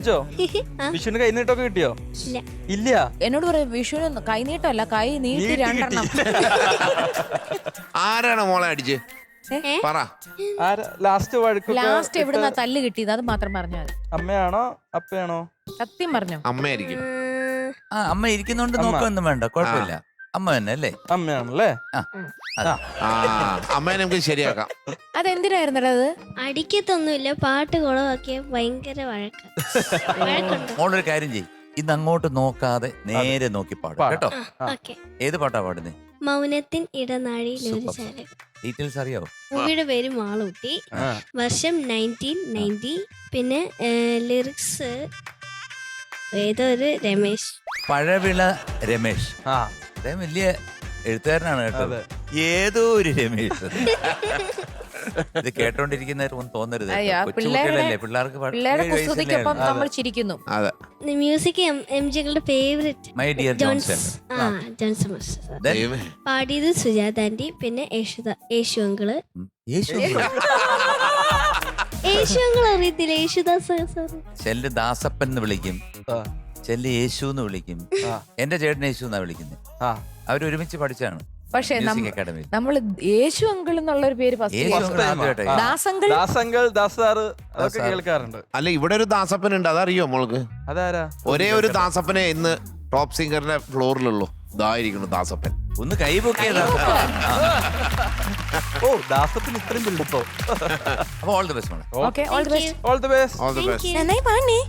വിഷുവിന് കൈ നീട്ടൊക്കെ കിട്ടിയോ? ഇല്ല. ഇല്ല. എന്നോട് പറയാം വിഷുവിന് കൈ നീട്ടല്ല കൈ നീട്ടി രണ്ടെണ്ണം. ആരാണ് മോളെ അടിച്ച്? പറ. ആരാ? ലാസ്റ്റ് വഴക്കൊക്കെ ലാസ്റ്റ് എവിടുന്ന തല്ല് കിട്ടിയത്? അത് മാത്രം പറഞ്ഞാൽ അമ്മയാണോ? അപ്പയാണോ? സത്യം പറഞ്ഞു? അമ്മയായിരിക്കും. ആ അമ്മ ഇരിക്കുന്നോണ്ട്. നോക്കൊന്നും വേണ്ട കുഴപ്പമില്ല. അമ്മ തന്നെ അല്ലേ അമ്മയാണല്ലേ ആ ആ. ആ അമ്മയെ നമുക്ക് ശരിയാക്കാം. അതെന്തിനായിരുന്നടാ അത്? അടിക്കത്തൊന്നുമില്ല പാട്ട് കുളമാക്കിയ ഭയങ്കര വഴക്ക. വഴക്കുണ്ട്. മോളൊരു കാര്യം ചെയ്യ്. ഇന്ന് അങ്ങോട്ട് നോക്കാതെ നേരെ നോക്കി പാടും പാടാം. കേട്ടോ. ഓക്കെ. ഏത് പാട്ടാ പാടുന്നേ? മൗനത്തിൻ ഇടനാഴിയിൽ ഒരു. ചാരം ഡീറ്റെയിൽസ് അറിയാവോ? മൂവിയുടെ പേര് മാളൂട്ടി. ആ. വർഷം നയന്റീൻ നയന്റി. പിന്നെ ലിറിക്സ് ഏതോ ഒരു രമേശ്. പഴവിള രമേശ്. ആ. അദ്ദേഹം വലിയ എഴുത്തുകാരനാണ് കേട്ടോ. ഏതോ ഒരു രമേശ് ഇത് കേട്ടോണ്ടിരിക്കുന്നവരൊന്നും തോന്നരുത് അയ്യോ, കൊച്ചു പിള്ളേരുടെ- കുട്ടികളല്ലേ? പിള്ളേർക്ക് അതെ. മ്യൂസിക് എം ജികളുടെ ഫേവറേറ്റ് മൈ ഡിയർ ജോൺസൺ ആ ജോൺസൺ. പാടിയത് സുജാത ആന്റി പിന്നെ യേശുദ യേശു അങ്കിൾ. യേശു യേശു അങ്കിൾ അറിയത്തില്ല? യേശുദാസ് ദാസപ്പൻ എന്ന് വിളിക്കും. ആ, ചെല്ല് യേശു എന്ന് വിളിക്കും. എന്റെ ചേട്ടൻ യേശു എന്നാ വിളിക്കുന്നത് അവരൊരുമിച്ച് പഠിച്ചാണ്. പക്ഷേ നമ്മൾ യേശു അങ്കിൾ എന്നുള്ള ഒരു പേര്. ദാസങ്കിൾ അതൊക്കെ കേൾക്കാറുണ്ട്. അല്ല ഇവിടെ ഒരു ദാസപ്പൻ ഉണ്ട് അതറിയോ മോൾക്ക്? അതാരാ? ഒരേ ഒരു ദാസപ്പനെ ഇന്ന് ടോപ്പ് സിംഗറിന്റെ ഫ്ലോറിലുള്ളൂ. ഇതായിരിക്കുന്നു ദാസപ്പൻ. ഒന്ന് കൈപൊക്കിയതാ ഓ ദാസത്തിന് ഇത്രയും ബിൽഡപ്പോ. അപ്പൊ ഓൾ ദി ബെസ്റ്റ് മോളെ. Okay all the best all the best all the best നന്നായി പാടണേ